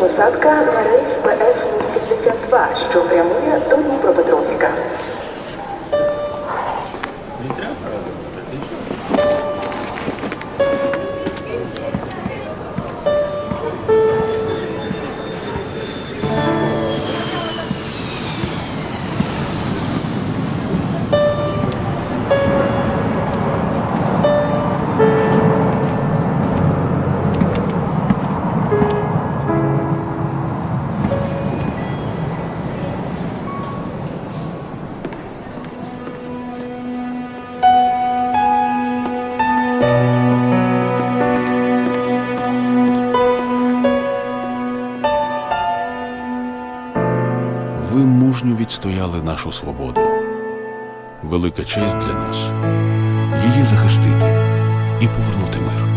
посадка на рейс ПС-072, що прямує до Дніпропетровська. Ви мужньо відстояли нашу свободу. Велика честь для нас її захистити і повернути мир.